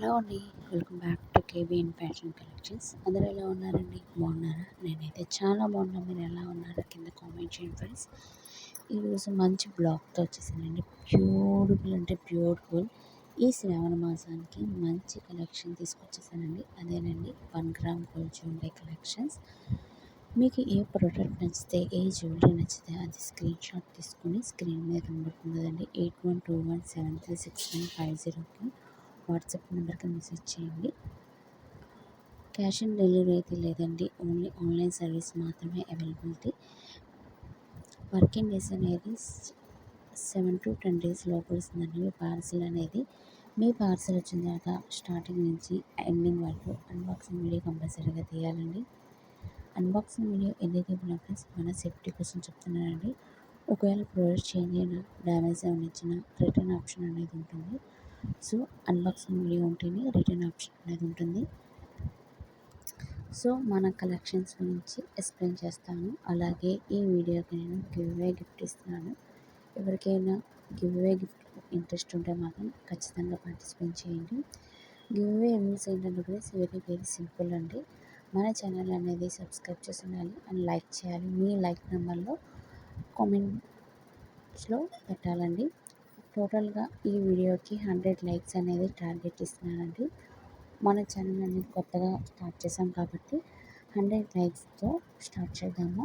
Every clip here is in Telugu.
హలో అండి. Welcome back to KBN fashion collections. అందరూ ఎలా ఉన్నారండి? బాగున్నారా? నేనైతే చాలా బాగున్నా. మీరు ఎలా ఉన్నారా? కింద కామెంట్ చేయండి ఫ్రెండ్స్. ఈరోజు మంచి బ్లాగ్తో వచ్చేసానండి. బ్యూటిఫుల్ అంటే బ్యూటిఫుల్ ఈ శ్రావణ మాసానికి మంచి కలెక్షన్ తీసుకొచ్చేసానండి. అదేనండి one gram gold jewellery collections. మీకు ఏ ప్రోడక్ట్ నచ్చితే ఏ జ్యువెలరీ నచ్చితే అది స్క్రీన్ షాట్ తీసుకొని స్క్రీన్ మీద కనబడుతుంది eight one two one seven three six nine five జీరోకి. వాట్సాప్ నెంబర్కి మెసేజ్ చేయండి. క్యాష్ ఆన్ డెలివరీ అయితే లేదండి. ఓన్లీ ఆన్లైన్ సర్వీస్ మాత్రమే అవైలబిలిటీ. వర్కింగ్ డేస్ అనేది సెవెన్ టు టెన్ డేస్ లోపల వస్తుందండి. మీ పార్సిల్ అనేది మీ పార్సిల్ వచ్చిన తర్వాత స్టార్టింగ్ నుంచి ఎండింగ్ వరకు అన్బాక్సింగ్ వీడియో కంపల్సరీగా తీయాలండి. అన్బాక్సింగ్ వీడియో ఏదైతే ఫ్రెండ్స్? మన సేఫ్టీ కోసం చెప్తున్నానండి. ఒకవేళ ప్రోడక్ట్ చేంజ్ అయినా డ్యామేజ్ ఏమైనా ఇచ్చినా రిటర్న్ ఆప్షన్ అనేది ఉంటుంది. సో అన్బాక్సింగ్ వీడియో ఉంటేనే రిటర్న్ ఆప్షన్ అనేది ఉంటుంది. సో మన కలెక్షన్స్ గురించి ఎక్స్ప్లెయిన్ చేస్తాను. అలాగే ఈ వీడియోకి నేను గివ్వే గిఫ్ట్ ఇస్తున్నాను. ఎవరికైనా గివ్వే గిఫ్ట్ ఇంట్రెస్ట్ ఉంటే మాత్రం ఖచ్చితంగా పార్టిసిపేట్ చేయండి. గివ్ అవే ఏంటంటే కూడా వెరీ వెరీ సింపుల్ అండి. మన ఛానల్ అనేది సబ్స్క్రైబ్ చేసి ఉండాలి అండ్ లైక్ చేయాలి. మీ లైక్ నెంబర్లో కామెంట్స్లో పెట్టాలండి. టోటల్గా ఈ వీడియోకి హండ్రెడ్ లైక్స్ అనేది టార్గెట్ ఇస్తున్నానండి. మన ఛానల్ అనేది కొత్తగా స్టార్ట్ చేసాం కాబట్టి హండ్రెడ్ లైక్స్తో స్టార్ట్ చేద్దాము.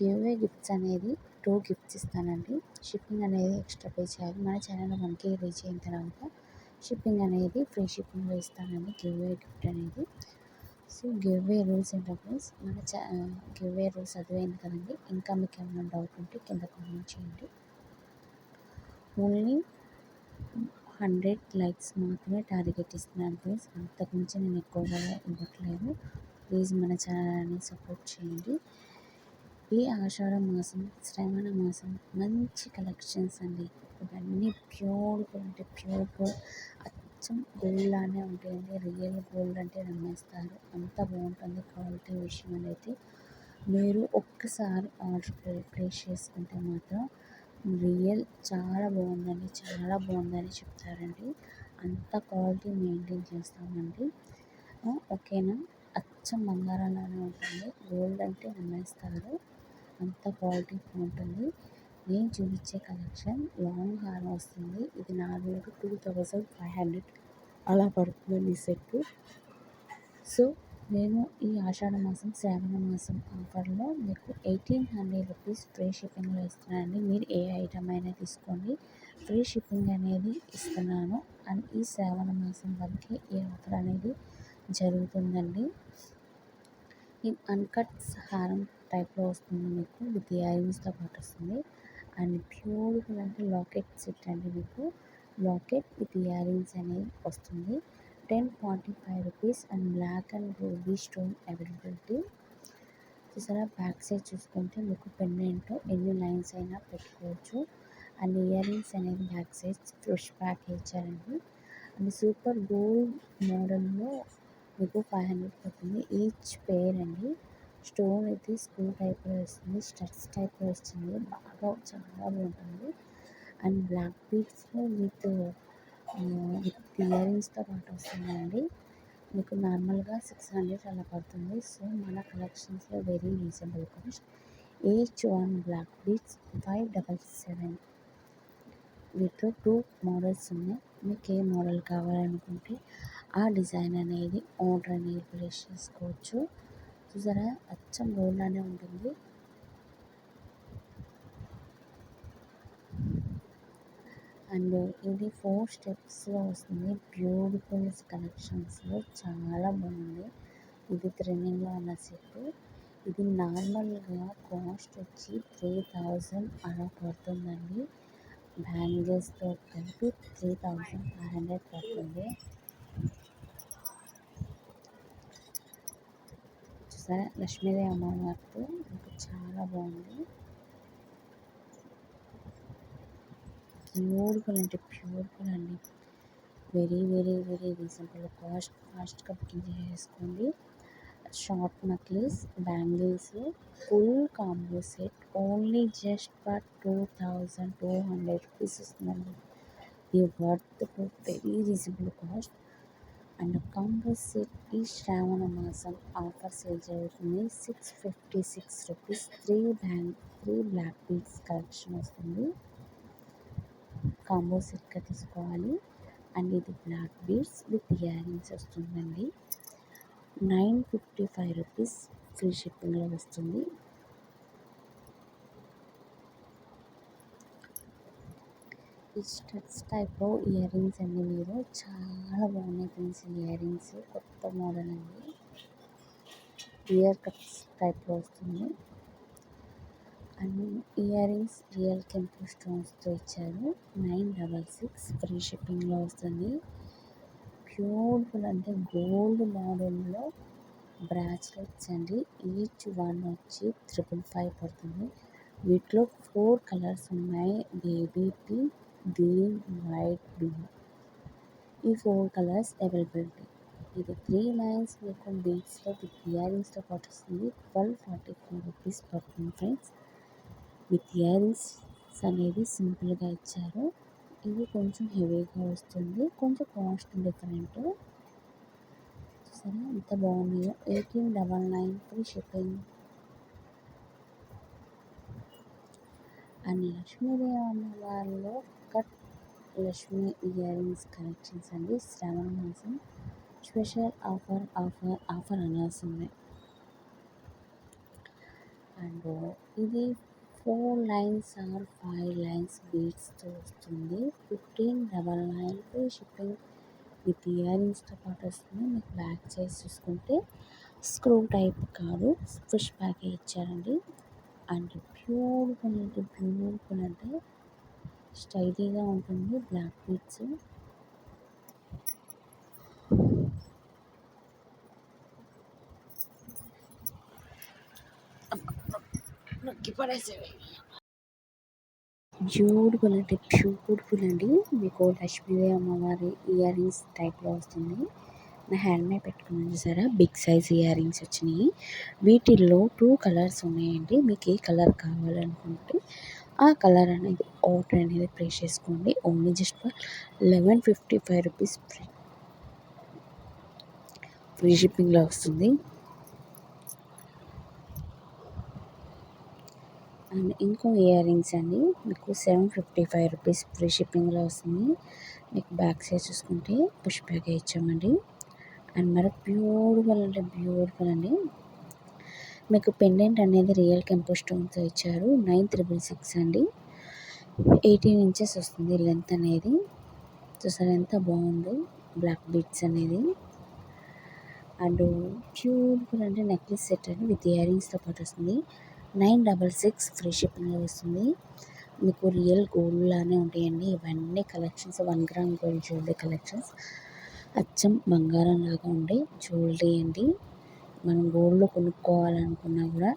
గివ్ అవే గిఫ్ట్స్ అనేది టూ గిఫ్ట్స్ ఇస్తానండి. షిప్పింగ్ అనేది ఎక్స్ట్రా పే చేయాలి. మన ఛానల్ మనకి రీచ్ అయిన తర్వాత షిప్పింగ్ అనేది ఫ్రీ షిప్పింగ్లో ఇస్తానండి గివ్ అవే గిఫ్ట్ అనేది. సో గివ్వే రూల్స్ ఏంటంటే మన ఛా గివ్వే రూల్స్ అర్థమైంది కదండి. ఇంకా మీకు ఏమైనా డౌట్ ఉంటే కింద కామెంట్ చేయండి. ఓన్లీ హండ్రెడ్ లైక్స్ మాత్రమే టార్గెట్ ఇస్తున్నాను ప్లీజ్ అంతకుమించి నేను ఎక్కువగా ఇవ్వట్లేదు. ప్లీజ్ మన ఛానల్ని సపోర్ట్ చేయండి. ఈ ఆషాఢ మాసం శ్రవణ మాసం మంచి కలెక్షన్స్ అండి. ఇవన్నీ ప్యూర్గా అంటే ప్యూర్ అచ్చం గోల్డ్ లానే ఉంటాయండి. రియల్ గోల్డ్ అంటే నమ్మేస్తారు. అంత బాగుంటుంది క్వాలిటీ విషయం అనేది మీరు ఒక్కసారి ఆర్డర్ ప్లేస్ చేసుకుంటే మాత్రం రియల్ చాలా బాగుందండి చాలా బాగుందని చెప్తారండి. అంత క్వాలిటీ మెయింటైన్ చేస్తామండి. ఓకేనా? అచ్చం బంగారంలానే ఉంటుంది. గోల్డ్ అంటే నమ్మేస్తారు. అంత క్వాలిటీ ఉంటుంది నేను చూపించే కలెక్షన్ లాంగ్ హార్ వస్తుంది. ఇది నార్మల్గా టూ థౌజండ్ ఫైవ్ హండ్రెడ్ అలా పడుతుందండి సెట్ సో నేను ఈ ఆషాఢ మాసం శ్రావణ మాసం ఆఫర్లో మీకు ఎయిటీన్ హండ్రెడ్ రూపీస్ ఫ్రీ షిప్పింగ్లో ఇస్తున్నానండి. మీరు ఏ ఐటమ్ అయినా తీసుకోండి. ఫ్రీ షిప్పింగ్ అనేది ఇస్తున్నాను. అండ్ ఈ శ్రావణ మాసం వరకే ఈ ఆఫర్ అనేది జరుగుతుందండి. ఈ అన్కట్ హారం టైప్లో వస్తుంది మీకు విత్ ఇయరింగ్స్తో పాటు వస్తుంది. అండ్ బ్యూటిఫుల్ అంటే లాకెట్ సెట్ అండి మీకు. లాకెట్ విత్ ఇయరింగ్స్ అనేది వస్తుంది. Ten forty five rupees and black and ruby stone availability చూసారా? బ్యాక్ సైడ్ చూసుకుంటే మీకు పెండెంట్ ఎన్ని లైన్స్ అయినా పెట్టుకోవచ్చు. అండ్ ఇయర్ రింగ్స్ అనేది బ్యాక్ సైడ్ ఫ్రెష్ ప్యాక్ ఇచ్చారండి. అండ్ సూపర్ గోల్డ్ మోడల్లో మీకు ఫైవ్ హండ్రెడ్ పడుతుంది. ఈచ్ పేర్ అండి. స్టోన్ అయితే స్క్రూ టైప్లో వస్తుంది స్టడ్స్ టైప్లో వస్తుంది. బాగా చాలా బాగుంటుంది. అండ్ బ్లాక్ బీట్స్లో విత్ విత్ ఇయరింగ్స్తో పాటు వస్తుందండి మీకు నార్మల్గా సిక్స్ హండ్రెడ్ అలా పడుతుంది. సో మన కలెక్షన్స్లో very reasonable cost each one black beads five double seven. వీటిలో టూ మోడల్స్ ఉన్నాయి. మీకు ఏ మోడల్ కావాలనుకుంటే ఆ డిజైన్ అనేది ఆర్డర్ అనేది ప్లేస్ చేసుకోవచ్చు. చూసారా? అచ్చం గోల్డ్లానే ఉంటుంది. అండ్ ఇది ఫోర్ స్టెప్స్లో వస్తుంది. బ్యూటిఫుల్ కలెక్షన్స్లో చాలా బాగుంది. ఇది త్రెండింగ్లో ఉన్న సెట్. ఇది నార్మల్గా కాస్ట్ వచ్చి త్రీ థౌజండ్ అలా పడుతుందండి. బ్యాంగిల్స్తో కలిపి త్రీ థౌజండ్ ఫైవ్ హండ్రెడ్ పడుతుంది. చూసారా? లక్ష్మీదేవి అమ్మవారితో చాలా బాగుంది. బ్యూటిఫుల్ అంటే బ్యూటిఫుల్ అండి. Very very very reasonable. Cost ఫాస్ట్గా బుకింగ్ చేసుకోండి. Short necklace bangles full combo set. Only just for two thousand two hundred rupees వస్తుందండి. ఈ worth very reasonable cost. And combo set ఈ శ్రావణ మాసం ఆఫర్ సేల్ జరుగుతుంది. Six fifty six rupees. Three bank three black beads collection వస్తుంది. కాంబో సెట్గా తీసుకోవాలి. అండ్ ఇది బ్లాక్ బీడ్స్ విత్ ఇయరింగ్స్ వస్తుందండి. Nine fifty five rupees free షిప్పింగ్లో వస్తుంది. ఈ స్టడ్స్ టైప్లో ఇయర్ రింగ్స్ అండి మీరు. చాలా బాగున్నాయి ఫ్రెండ్స్ ఇయర్ రింగ్స్ కొత్త మోడల్ అండి. ఇయర్ కట్స్ టైప్లో వస్తుంది. అండ్ ఇయర్ రింగ్స్ రియల్ కెంపు స్టోన్స్తో ఇచ్చారు. నైన్ డబల్ సిక్స్ ఫ్రీ షిప్పింగ్లో వస్తుంది. బ్యూటిఫుల్ అంటే గోల్డ్ మోడల్లో బ్రాస్లెట్స్ అండి. ఈచ్ వన్ వచ్చి త్రిపుల్ ఫైవ్ పడుతుంది. వీటిలో ఫోర్ కలర్స్ ఉన్నాయి. Baby pink green white blue ఈ ఫోర్ కలర్స్ అవైలబిలిటీ ఇది త్రీ లైన్స్ మీకు బీట్స్తో విత్ ఇయరింగ్స్తో పాటు వస్తుంది. ట్వెల్వ్ ఫార్టీ ఫోర్ రూపీస్ పడుతుంది ఫ్రెండ్స్ విత్ ఇయరింగ్స్ అనేది సింపుల్గా ఇచ్చారు. ఇది కొంచెం హెవీగా వస్తుంది. కొంచెం కాస్ట్ డిఫరెంట్. సరే ఎంత బాగున్నాయో. Eighteen double nine free shipping. And Lakshmidevi అమ్మవారిలో cut Lakshmi ear rings collections అండి. శ్రావణ మాసం స్పెషల్ ఆఫర్ ఆఫర్ ఆఫర్ ఉన్నాయి. అండ్ ఇది four lines or five lines బీట్స్తో వస్తుంది. Fifteen double nine free shipping with year రింగ్స్తో పాటు వస్తుంది. మీకు బ్యాక్ సైజ్ చూసుకుంటే స్క్రూ టైప్ కాదు. ఫిష్ ప్యాకే ఇచ్చారండి. అండ్ బ్యూటిఫుల్ అంటే బ్యూటిఫుల్ అంటే స్టైలీగా ఉంటుంది. బ్లాక్ బీట్స్ నొక్కి పడేసేవి. బ్యూటిఫుల్ అంటే బ్యూటిఫుల్ అండి. మీకు లక్ష్మీదేవి అమ్మవారి ఇయర్ రింగ్స్ టైప్లో వస్తుంది. నా హ్యాండ్ మీద పెట్టుకున్నాను చూసారా? బిగ్ సైజ్ ఇయర్ రింగ్స్ వచ్చినాయి. వీటిల్లో టూ కలర్స్ ఉన్నాయండి. మీకు ఏ కలర్ కావాలనుకుంటే ఆ కలర్ అనేది ఆర్డర్ అనేది ప్లేస్ చేసుకోండి. Only just for eleven fifty five rupees free free షిప్పింగ్లో వస్తుంది. అండ్ ఇంకో ఇయర్ రింగ్స్ అండి. మీకు seven fifty five rupees free షిప్పింగ్లో వస్తుంది. మీకు బ్యాక్ సైడ్ చూసుకుంటే పుష్ బ్యాగే ఇచ్చామండి. అండ్ మరి బ్యూటిఫుల్ అంటే బ్యూటిఫుల్ అండి. మీకు పెండెంట్ అనేది రియల్ కెంపో స్టోన్తో ఇచ్చారు. నైన్ త్రిబుల్ సిక్స్ అండి. ఎయిటీన్ ఇంచెస్ వస్తుంది లెంత్ అనేది. చూసారు ఎంత బాగుందో బ్లాక్ బీట్స్ అనేది. అండ్ బ్యూటిఫుల్ అంటే నెక్లెస్ సెట్ అండి. విత్ ఇయరింగ్స్తో పాటు వస్తుంది. Nine double six free shipping వస్తుంది. మీకు రియల్ గోల్డ్ లానే ఉంటాయండి. ఇవన్నీ collections one gram gold jewellery collections. అచ్చం బంగారం లాగా ఉండే జ్యువెలరీ అండి. మనం గోల్డ్లో కొనుక్కోవాలనుకున్నా కూడా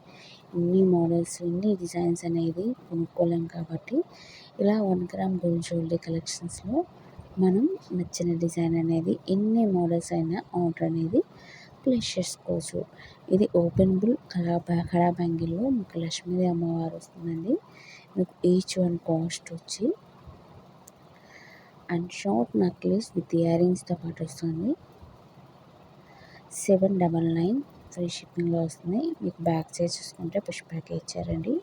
ఇన్ని మోడల్స్ ఇన్ని డిజైన్స్ అనేది కొనుక్కోలేం కాబట్టి ఇలా వన్ గ్రామ్ గోల్డ్ జ్యువెలరీ కలెక్షన్స్లో మనం నచ్చిన డిజైన్ అనేది ఎన్ని మోడల్స్ అయినా ఆర్డర్ అనేది ప్లేస్ చేసుకోవచ్చు ఇది ఓపెనబుల్ కళా కళా బ్యాంగిల్లో మీకు లక్ష్మీదేవి అమ్మవారు వస్తుందండి. మీకు ఈచ్ వన్ కాస్ట్ వచ్చి అండ్ షార్ట్ నెక్లెస్ విత్ ఇయరింగ్స్తో పాటు వస్తుంది. సెవెన్ డబల్ నైన్ ఫ్రీ షిప్పింగ్లో వస్తుంది. మీకు బ్యాక్ సైజ్ చూసుకుంటే పుష్ బ్యాక్ ఇచ్చారండి.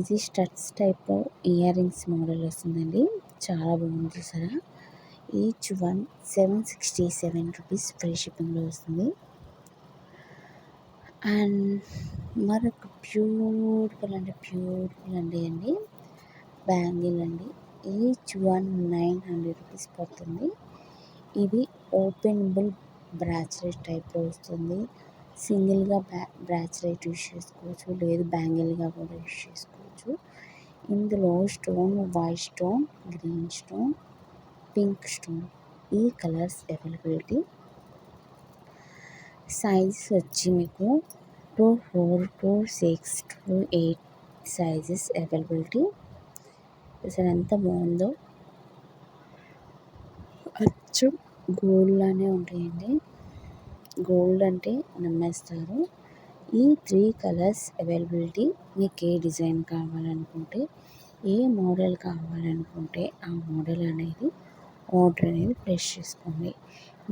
ఇది studs type ear rings model వస్తుందండి. చాలా బాగుంది సరే each one seven sixty seven rupees free షిప్పింగ్లో వస్తుంది. అండ్ మరొక ప్యూర్ఫుల్ అంటే ప్యూర్ఫుల్ అండి అండి. బ్యాంగిల్ అండి. Each one nine hundred rupees పడుతుంది. ఇది ఓపెనబుల్ బ్రాచ్లెట్ టైప్లో వస్తుంది. సింగిల్గా బ్రా బ్రాచ్లెట్ యూస్ చేసుకోవచ్చు. లేదు బ్యాంగిల్గా కూడా యూస్ చేసుకోవచ్చు. ఇందులో stone white stone green stone pink stone ఈ కలర్స్ అవైలబిలిటీ. సైజ్ వచ్చి మీకు two four two six two eight sizes availability. అసలు ఎంత బాగుందో. అచ్చు గోల్డ్లానే ఉంటాయండి. గోల్డ్ అంటే నమ్మేస్తారు. ఈ త్రీ కలర్స్ అవైలబిలిటీ మీకు ఏ డిజైన్ కావాలనుకుంటే ఏ మోడల్ కావాలనుకుంటే ఆ మోడల్ అనేది ఆర్డర్ అనేది ప్లేస్ చేసుకోండి.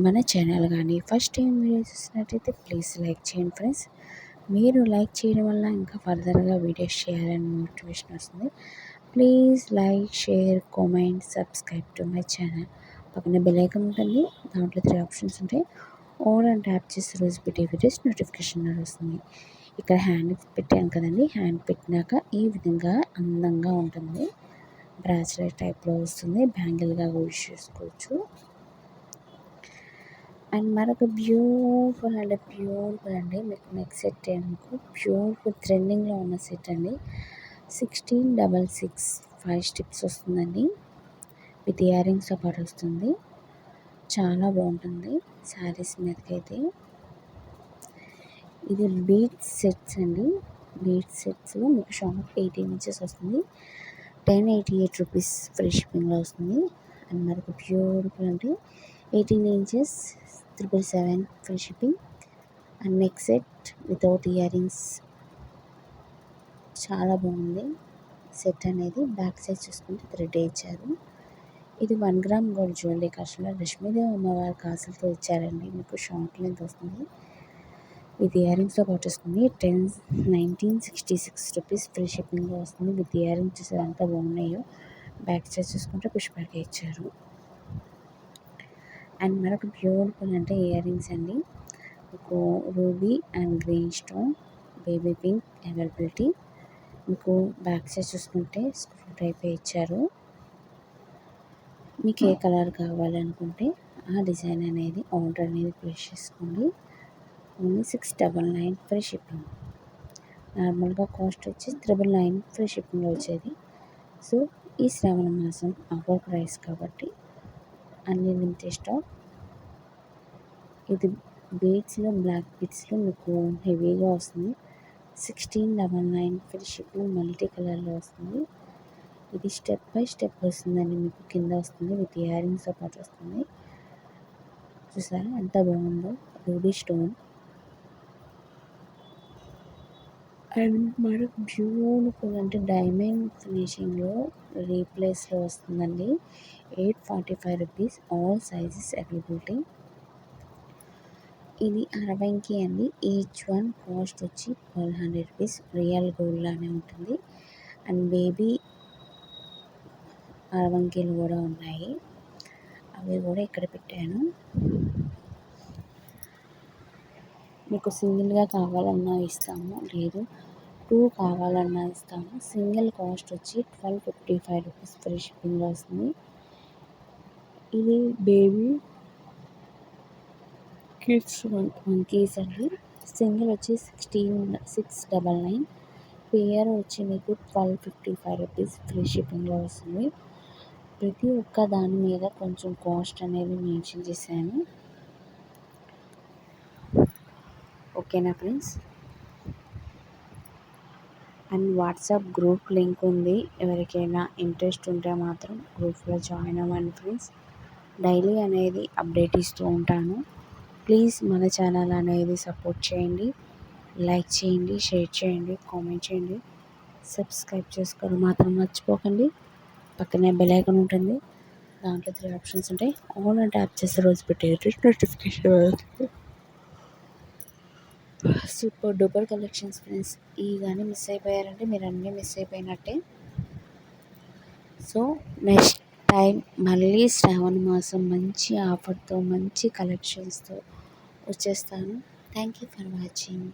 మన ఛానల్ కానీ ఫస్ట్ టైం వీడియో చూసినట్టయితే ప్లీజ్ లైక్ చేయండి ఫ్రెండ్స్. మీరు లైక్ చేయడం వల్ల ఇంకా ఫర్దర్గా వీడియోస్ చేయాలని మోటివేషన్ వస్తుంది. Please like share comment subscribe to my channel. పక్కన బెలైకన్ ఉంటుంది. దాంట్లో త్రీ ఆప్షన్స్ ఉంటాయి. ఓన్ అండ్ ట్యాప్ చేసి రోజు పెట్టే వీడియోస్ నోటిఫికేషన్ వస్తుంది. ఇక్కడ హ్యాండ్ పెట్టాను కదండి. హ్యాండ్ పెట్టినాక ఈ విధంగా అందంగా ఉంటుంది. బ్రాస్లెట్ టైప్లో వస్తుంది. బ్యాంగిల్గా యూజ్ చేసుకోవచ్చు. అండ్ మరొక బ్యూటిఫుల్ అంటే బ్యూటిఫుల్ అండి. మీకు నెక్ సెట్ అనుకో బ్యూటిఫుల్ ట్రెండింగ్లో ఉన్న సెట్ అండి. Sixteen double six five steps వస్తుందండి. విత్ ఇయర్ రింగ్స్తో పాటు వస్తుంది. చాలా బాగుంటుంది శారీస్ మీదకైతే. ఇది బీట్ సెట్స్ అండి. బీట్ సెట్స్లో మీకు షాప్ ఎయిటీన్ ఇంచెస్ వస్తుంది. Ten eighty eight rupees free షిప్పింగ్లో వస్తుంది. అండ్ మరొక బ్యూటిఫుల్ అంటే eighteen inches triple seven free shipping. And neck set without earrings. చాలా బాగుంది. సెట్ అనేది బ్యాక్ సైడ్ చూసుకుంటే థ్రెడ్ ఇచ్చారు. ఇది వన్ గ్రామ్ గోల్డ్ జ్యువెలరీ కాస్ట్లో లక్ష్మీదేవి అమ్మవారి కాసులతో ఇచ్చారండి. మీకు షార్ట్ లెంత్ వస్తుంది. విత్ ఇయర్ రింగ్స్తో పాటు వస్తుంది. Ten nineteen sixty six rupees free షిప్పింగ్లో వస్తుంది. విత్ ఇయర్ రింగ్స్ ఎంత బాగున్నాయో. బ్యాక్ సైడ్ చూసుకుంటే పుష్పాకి ఇచ్చారు. అండ్ మరొక బ్యూటిఫుల్ అంటే ఇయర్ రింగ్స్ అండి. మీకు ruby and green stone baby pink availability మీకు బ్యాక్ సైడ్ చూసుకుంటే స్క్రూ టైప్ ఇచ్చారు. మీకు ఏ కలర్ కావాలనుకుంటే ఆ డిజైన్ అనేది ఆర్డర్ అనేది ప్లేస్ చేసుకోండి. Only six double nine free shipping. నార్మల్గా కాస్ట్ వచ్చి త్రిబుల్ నైన్ ఫ్రీ షిప్పింగ్లో వచ్చేది. సో ఈ శ్రావణ మాసం ఆఫర్ ప్రైస్ కాబట్టి అన్ని లిమిటెడ్ స్టాక్ ఇది బీట్స్లో బ్లాక్ బీట్స్లో మీకు హెవీగా వస్తుంది. Sixteen double nine free shipping multi కలర్లో వస్తుంది. ఇది స్టెప్ బై స్టెప్ వస్తుందండి. మీకు కింద వస్తుంది విత్ ఇయరింగ్స్తో పాటు వస్తుంది. చూసారా? ఎంత బాగుందో. Ruby stone. అండ్ మరొక బ్యూటిఫుల్ అంటే డైమండ్ ఫినిషింగ్లో రీప్లేస్లో వస్తుందండి. Eight forty five rupees all sizes availability ఇది అరవైకి అండి. ఈచ్ వన్ కాస్ట్ వచ్చి twelve hundred rupees real gold లానే ఉంటుంది. అండ్ బేబీ అరవంకీలు కూడా ఉన్నాయి. అవి కూడా ఇక్కడ పెట్టాను. మీకు సింగిల్గా కావాలన్నా ఇస్తాము లేదు టూ కావాలన్నా ఇస్తాము. సింగిల్ కాస్ట్ వచ్చి twelve fifty five rupees free shipping వస్తుంది. ఇది బేబీ కిడ్స్ మంకీస్ అండి. సింగిల్ వచ్చి sixteen six double nine. Pair వచ్చి మీకు twelve fifty five rupees free షిప్పింగ్లో వస్తుంది. ప్రతి ఒక్క దాని మీద కొంచెం కాస్ట్ అనేది మెన్షన్ చేశాను. ఓకేనా friends? And WhatsApp group link ఉంది. ఎవరికైనా ఇంట్రెస్ట్ ఉంటే మాత్రం గ్రూప్లో జాయిన్ అవ్వండి ఫ్రెండ్స్. డైలీ అనేది అప్డేట్ ఇస్తూ ఉంటాను. ప్లీజ్ మన ఛానల్ అనేది సపోర్ట్ చేయండి. లైక్ చేయండి షేర్ చేయండి కామెంట్ చేయండి. సబ్స్క్రైబ్ చేసుకోవడం మాత్రం మర్చిపోకండి. పక్కనే బెల్ ఐకాన్ ఉంటుంది. దాంట్లో త్రీ ఆప్షన్స్ ఉంటాయి. ఆన్ అంటే ట్యాప్ చేస్తే రోజు పెట్టే notification super duper collections friends. ఈ కానీ మిస్ అయిపోయారంటే మీరు అన్నీ మిస్ అయిపోయినట్టే. సో నెక్స్ట్ టైం మళ్ళీ శ్రావణ మాసం మంచి ఆఫర్తో మంచి కలెక్షన్స్తో వచ్చేస్తాను. Thank you for watching.